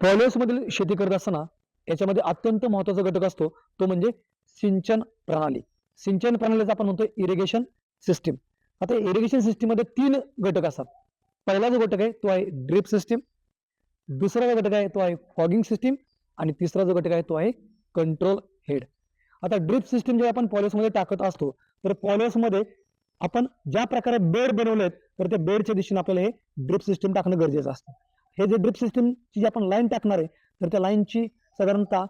मधील शेती करत असताना याच्यामध्ये अत्यंत महत्त्वाचा घटक असतो. तो म्हणजे सिंचन प्रणाली. सिंचन प्रणालीचा आपण म्हणतो इरिगेशन सिस्टीम आता इरिगेशन सिस्टीममध्ये तीन घटक असतात. पहिला जो घटक आहे तो आहे ड्रिप सिस्टीम दुसरा जो घटक आहे तो आहे फॉगिंग सिस्टीम आणि तिसरा जो घटक आहे तो आहे कंट्रोल हेड आता ड्रिप सिस्टीम जेव्हा आपण पॉलिसमध्ये टाकत असतो तर पॉलिसमध्ये आपण ज्या प्रकारे बेड बनवलेत तर त्या बेडच्या दिशेने आपल्याला हे ड्रिप सिस्टीम टाकणं गरजेचं असतं. हे जे ड्रिप सिस्टीमची जी आपण लाईन टाकणार आहे तर त्या लाईनची साधारणतः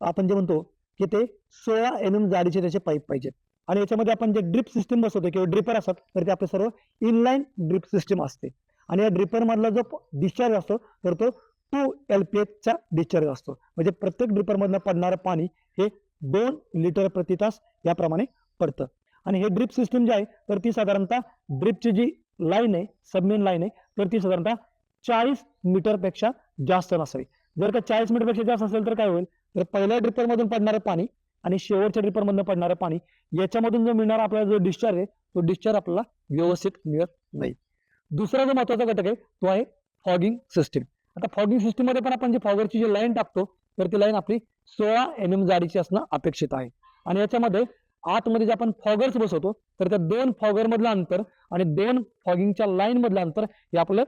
आपण जे म्हणतो की ते सोळा एम एम जाडीचे त्याचे पाईप पाहिजेत. आणि याच्यामध्ये आपण जे ड्रिप सिस्टीम बसवतो किंवा ड्रिपर असतात तर ते आपले सर्व इनलाईन ड्रिप सिस्टीम असते. आणि या ड्रिपरमधला जो डिस्चार्ज असतो तर तो टू एल पी एचचा डिस्चार्ज असतो. म्हणजे प्रत्येक ड्रिपरमधनं पडणारं पाणी हे दोन लिटर प्रति तास याप्रमाणे पडतं. आणि हे ड्रिप सिस्टीम जे आहे तर ती साधारणतः ड्रिपची जी लाईन आहे सबमेन लाईन आहे तर ती साधारणतः चाळीस मीटरपेक्षा जास्त नसावी. जर का चाळीस मीटरपेक्षा जास्त असेल तर काय होईल? तर पहिल्या ड्रिपरमधून पडणारं पाणी आणि शेवटच्या ड्रिपर मधून पडणारं पाणी याच्यामधून जो मिळणारा आपल्याला जो डिस्चार्ज आहे तो डिस्चार्ज आपल्याला व्यवस्थित मिळत नाही. दुसरा जो महत्त्वाचा घटक आहे तो आहे फॉगिंग सिस्टीम आता फॉगिंग सिस्टीममध्ये पण आपण जे फॉगरची जी लाईन टाकतो तर ती लाईन आपली सोळा एम एम जाडीची असणं अपेक्षित आहे. आणि याच्यामध्ये आतमध्ये जे आपण फॉगर्स बसवतो तर त्या दोन फॉगर मधलं अंतर आणि दोन फॉगिंगच्या लाईन मधलं अंतर हे आपलं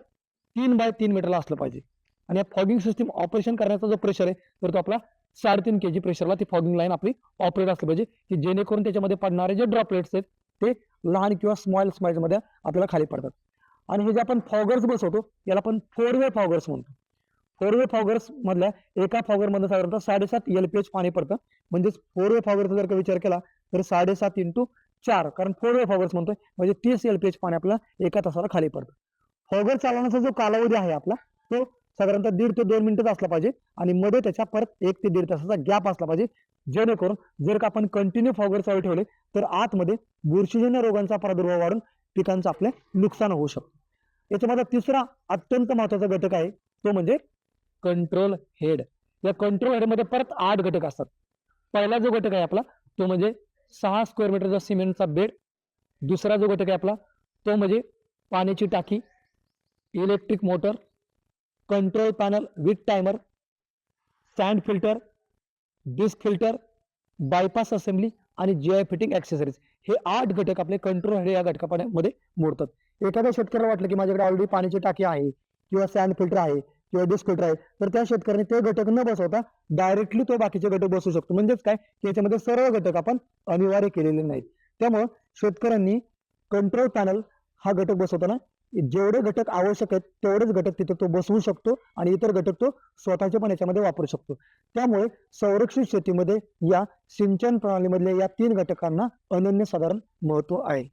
तीन बाय तीन मीटरला असलं पाहिजे. आणि या फॉगिंग सिस्टीम ऑपरेशन करण्याचा जो प्रेशर आहे तर तो आपला साडेतीन के जी प्रेशरला ती फॉगिंग लाईन आपली ऑपरेट असली पाहिजे. की जेणेकरून त्याच्यामध्ये पडणारे जे ड्रॉपलेट्स आहेत ते लहान किंवा स्मॉल स्माइलमध्ये आपल्याला खाली पडतात. आणि हे जे आपण फॉगर्स बसवतो याला आपण फोर वे फॉगर्स म्हणतो. फोर वे फॉगर्स मधल्या एका फॉगरमध्ये साधारणतः साडेसात एल पी एच पाणी पडतं. म्हणजेच फोर वे फॉगरचा जर का विचार केला तर साडेसात इंटू चार कारण फोर वे फॉगर्स म्हणतोय म्हणजे तीस एल पी एच पाणी आपल्याला एका तासाला खाली पडतं. फॉगर चालवण्याचा जो कालावधी आहे आपला तो साधारणतः दीड ते दोन मिनिटच असला पाहिजे आणि मध्ये त्याच्या परत एक ते दीड तासाचा गॅप असला पाहिजे. जेणेकरून जर का आपण कंटिन्यू फॉगर चालू ठेवले तर आतमध्ये बुरशीजन्य रोगांचा प्रादुर्भाव वाढून पिकांचं आपले नुकसान होऊ शकतं. याच्यामध्ये तिसरा अत्यंत महत्त्वाचा घटक आहे तो म्हणजे कंट्रोल हेड या कंट्रोल हेडमध्ये परत आठ घटक असतात. पहिला जो घटक आहे आपला तो म्हणजे सहा स्क्वेअर मीटरचा सिमेंटचा बेड दुसरा जो घटक आहे आपला तो म्हणजे पाण्याची टाकी. Electric motor control panel with timer sand filter disc filter bypass assembly आणि जी आय फिटिंग ॲक्सेसरीज हे आठ घटक आपले कंट्रोल हेड या घटकामध्ये मोडतात. एखाद्या शेतकऱ्याला वाटलं की माझ्याकडे ऑलरेडी पाण्याची टाकी आहे किंवा सँड फिल्टर आहे किंवा डिस्क फिल्टर आहे तर त्या शेतकऱ्याने ते घटक न बसवता डायरेक्टली तो बाकीचे घटक बसवू शकतो. म्हणजेच काय? की याच्यामध्ये सर्व घटक आपण अनिवार्य केलेले नाहीत. त्यामुळं शेतकऱ्यांनी कंट्रोल पॅनल हा घटक बसवताना जेवढे घटक आवश्यक आहेत तेवढेच घटक तिथे तो बसवू शकतो आणि इतर घटक तो स्वतःचे पण याच्यामध्ये वापरू शकतो. त्यामुळे संरक्षित शेतीमध्ये या सिंचन प्रणालीमधल्या या तीन घटकांना अनन्यसाधारण महत्त्व आहे.